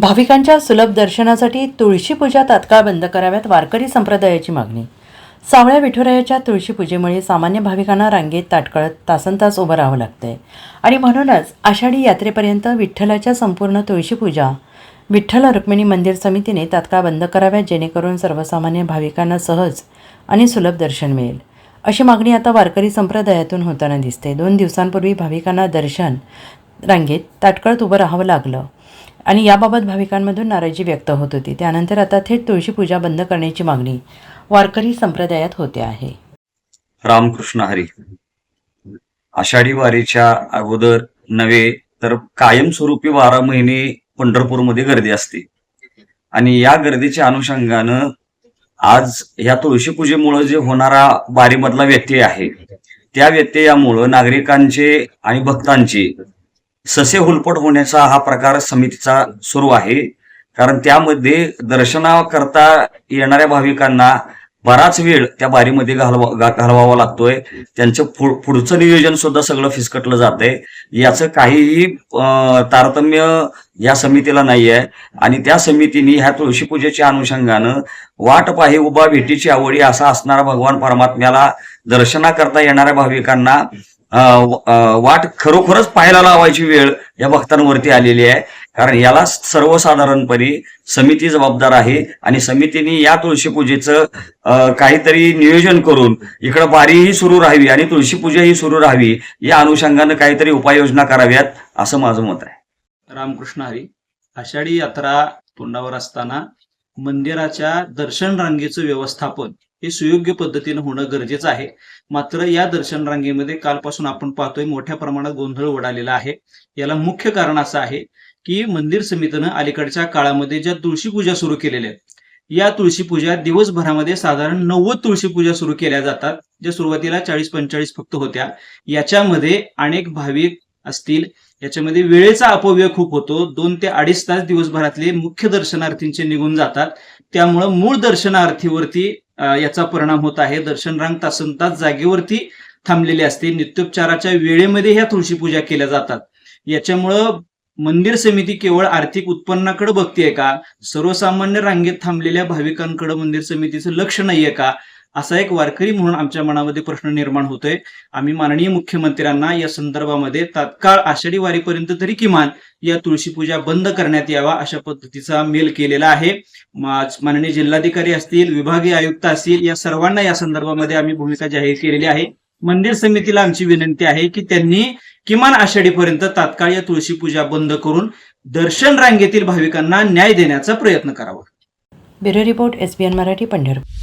भाविकांच्या सुलभ दर्शनासाठी तुळशी पूजा तात्काळ बंद कराव्यात वारकरी संप्रदायाची मागणी. सावळ्या विठुरायाच्या तुळशी पूजेमुळे सामान्य भाविकांना रांगेत ताटकळत तासनतास उभं राहावं लागतंय. आणि म्हणूनच आषाढी यात्रेपर्यंत विठ्ठलाच्या संपूर्ण तुळशी पूजा विठ्ठल रुक्मिणी मंदिर समितीने तात्काळ बंद कराव्यात जेणेकरून सर्वसामान्य भाविकांना सहज आणि सुलभ दर्शन मिळेल. अशी मागणी आता वारकरी संप्रदायातून होताना दिसते. दोन दिवसांपूर्वी भाविकांना दर्शन रांगेत ताटकळत उभं राहावं लागलं. आणि याबाबत भाविकांमधून नाराजी व्यक्त होत होती. त्यानंतर आता थेट तुळशी पूजा बंद करण्याची मागणी वारकरी संप्रदायात होते आहे. रामकृष्ण हरी. आषाढी वारीच्या अगोदर नव्हे तर कायमस्वरूपी बारा महिने पंढरपूरमध्ये गर्दी असते. आणि या गर्दीच्या अनुषंगानं आज या तुळशी पूजेमुळं जे होणारा बारीमधला व्यत्यय आहे त्या व्यत्ययामुळं नागरिकांचे आणि भक्तांचे ससे हुलपट होण्याचा हा प्रकार समितीचा सुरू आहे. कारण त्यामध्ये दर्शनाकरता येणाऱ्या भाविकांना बराच वेळ त्या बारीमध्ये घालवा घालवावा लागतोय. त्यांचं पुढ- पुढचं नियोजन सुद्धा सगळं फिसकटलं जातंय. याचं काहीही तारतम्य या समितीला नाही आहे आणि त्या समितीने ह्या तुळशी पूजेच्या अनुषंगानं वाट पाहे उभा भेटीची आवडी असा असणारा भगवान परमात्म्याला दर्शनाकरता येणाऱ्या भाविकांना वाट खरोखरच पाहायला लावायची वेळ या भक्तांवरती आलेली आहे. कारण याला सर्वसाधारणपणे समिती जबाबदार आहे आणि समितीने या तुळशी पूजेचं काहीतरी नियोजन करून इकडं बारीही सुरू राहावी आणि तुळशी पूजाही सुरू राहावी या अनुषंगानं काहीतरी उपाययोजना कराव्यात असं माझं मत आहे. रामकृष्ण हरी आषाढी यात्रा तोंडावर असताना मंदिराच्या दर्शन रांगेचं व्यवस्थापन हे सुयोग्य पद्धतीनं होणं गरजेचं आहे. मात्र या दर्शन रांगेमध्ये कालपासून आपण पाहतोय मोठ्या प्रमाणात गोंधळ उडालेला आहे. याला मुख्य कारण असं आहे की मंदिर समितीनं अलीकडच्या काळामध्ये ज्या तुळशी पूजा सुरू केलेल्या आहेत या तुळशी पूजा दिवसभरामध्ये साधारण नव्वद तुळशी पूजा सुरू केल्या जातात. ज्या सुरुवातीला चाळीस पंचेचाळीस फक्त होत्या याच्यामध्ये अनेक भाविक असतील. याच्यामध्ये वेळेचा अपव्यय खूप होतो. दोन ते अडीच तास दिवसभरातले मुख्य दर्शनार्थींचे निघून जातात. त्यामुळं मूळ दर्शनार्थीवरती याचा परिणाम होत आहे. दर्शन रांग तासन तास जागेवरती थांबलेली असते. नित्योपचाराच्या वेळेमध्ये ह्या तुळशी पूजा केल्या जातात. याच्यामुळं मंदिर समिती केवळ आर्थिक उत्पन्नाकडे बघतीये का? सर्वसामान्य रांगेत थांबलेल्या भाविकांकडे मंदिर समितीचं लक्ष नाहीये का? असा एक वारकरी म्हणून आमच्या मनामध्ये प्रश्न निर्माण होतोय. आम्ही माननीय मुख्यमंत्र्यांना या संदर्भामध्ये तात्काळ आषाढी वारीपर्यंत तरी किमान या तुळशी पूजा बंद करण्यात यावा अशा पद्धतीचा मेल केलेला आहे. माननीय जिल्हाधिकारी असतील विभागीय आयुक्त असतील या सर्वांना या संदर्भामध्ये आम्ही भूमिका जाहीर केलेली आहे. मंदिर समितीला आमची विनंती आहे की त्यांनी किमान आषाढीपर्यंत तात्काळ या तुळशी पूजा बंद करून दर्शन रांगेतील भाविकांना न्याय देण्याचा प्रयत्न करावा. Bureau report S Marathi Pandharpur.